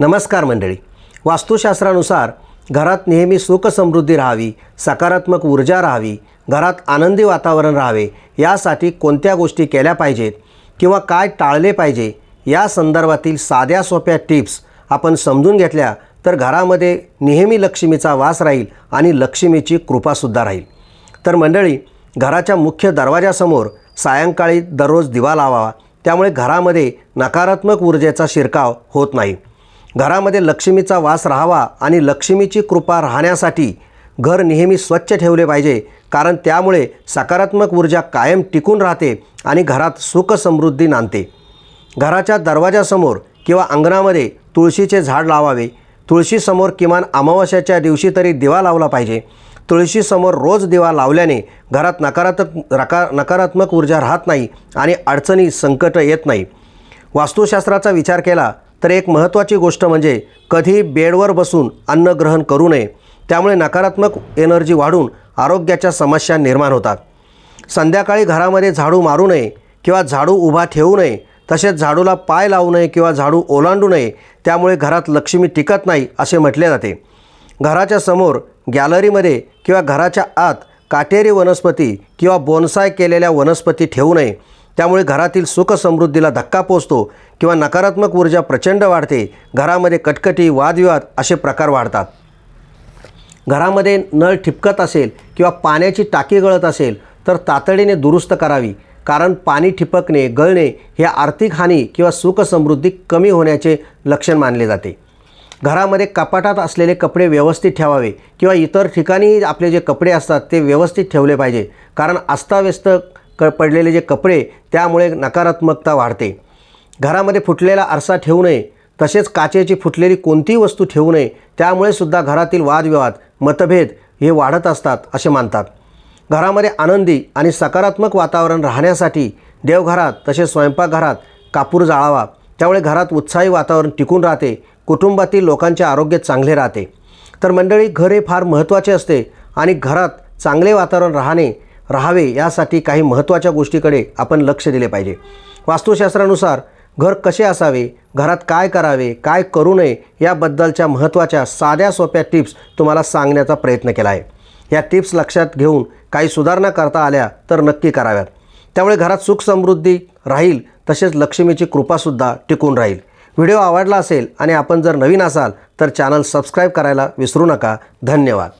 नमस्कार मंडळी. वास्तुशास्त्रानुसार घरात नेहमी सुखसमृद्धी राहावी सकारात्मक ऊर्जा राहावी घरात आनंदी वातावरण राहावे यासाठी कोणत्या गोष्टी केल्या पाहिजेत किंवा काय टाळले पाहिजे या संदर्भातील साध्या सोप्या टिप्स आपण समजून घेतल्या तर घरामध्ये नेहमी लक्ष्मीचा वास राहील आणि लक्ष्मीची कृपासुद्धा राहील. तर मंडळी घराच्या मुख्य दरवाजासमोर सायंकाळी दररोज दिवा लावावा. त्यामुळे घरामध्ये नकारात्मक ऊर्जेचा शिरकाव होत नाही. घरामध्ये लक्ष्मीचा वास राहावा आणि लक्ष्मीची कृपा राहण्यासाठी घर नेहमी स्वच्छ ठेवले पाहिजे कारण त्यामुळे सकारात्मक ऊर्जा कायम टिकून राहते आणि घरात सुख समृद्धी नांदते. घराच्या दरवाजासमोर किंवा अंगणामध्ये तुळशीचे झाड लावावे. तुळशीसमोर किमान अमावस्याच्या दिवशी तरी दिवा लावला पाहिजे. तुळशीसमोर रोज दिवा लावल्याने घरात नकारात्मक रका नकारात्मक ऊर्जा राहत नाही आणि अडचणी संकट येत नाही. वास्तुशास्त्राचा विचार केला तर एक महत्त्वाची गोष्ट म्हणजे कधी बेडवर बसून अन्न ग्रहण करू नये. त्यामुळे नकारात्मक एनर्जी वाढून आरोग्याच्या समस्या निर्माण होतात. संध्याकाळी घरामध्ये झाडू मारू नये किंवा झाडू उभा ठेवू नये तसेच झाडूला पाय लावू नये किंवा झाडू ओलांडू नये त्यामुळे घरात लक्ष्मी टिकत नाही असे म्हटले जाते. घराच्या समोर गॅलरीमध्ये किंवा घराच्या आत काटेरी वनस्पती किंवा बोनसाय केलेल्या वनस्पती ठेवू नये. त्यामुळे घरातील सुख समृद्धीला धक्का पोचतो किंवा नकारात्मक ऊर्जा प्रचंड वाढते. घरामध्ये कटकटी वादविवाद असे प्रकार वाढतात. घरामध्ये नळ ठिपकत असेल किंवा पाण्याची टाकी गळत असेल तर तातडीने दुरुस्त करावी कारण पाणी ठिपकणे गळणे हे आर्थिक हानी किंवा सुखसमृद्धी कमी होण्याचे लक्षण मानले जाते. घरामध्ये कपाटात असलेले कपडे व्यवस्थित ठेवावे किंवा इतर ठिकाणी आपले जे कपडे असतात ते व्यवस्थित ठेवले पाहिजे कारण अस्ताव्यस्त क पडलेले जे कपडे त्यामुळे नकारात्मकता वाढते. घरामध्ये फुटलेला आरसा ठेवू नये तसेच काचेची फुटलेली कोणतीही वस्तू ठेवू नये त्यामुळे सुद्धा घरातील वादविवाद मतभेद हे वाढत असतात असे मानतात. घरामध्ये आनंदी आणि सकारात्मक वातावरण राहण्यासाठी देवघरात तसेच स्वयंपाकघरात कापूर जाळावा त्यामुळे घरात उत्साही वातावरण टिकून राहते कुटुंबातील लोकांचे आरोग्य चांगले राहते. तर मंडळी घर हे फार महत्त्वाचे असते आणि घरात चांगले वातावरण राहणे राहावे यासाठी काही महत्त्वाच्या गोष्टीकडे आपण लक्ष दिले पाहिजे. वास्तुशास्त्रानुसार घर कसे असावे घरात काय करावे काय करू नये याबद्दलच्या महत्त्वाच्या साध्या सोप्या टिप्स तुम्हाला सांगण्याचा प्रयत्न केला आहे. या टिप्स लक्षात घेऊन काही सुधारणा करता आल्या तर नक्की कराव्यात. त्यामुळे घरात सुख समृद्धी राहील तसेच लक्ष्मीची कृपासुद्धा टिकून राहील. व्हिडिओ आवडला असेल आणि आपण जर नवीन असाल तर चॅनल सबस्क्राईब करायला विसरू नका. धन्यवाद.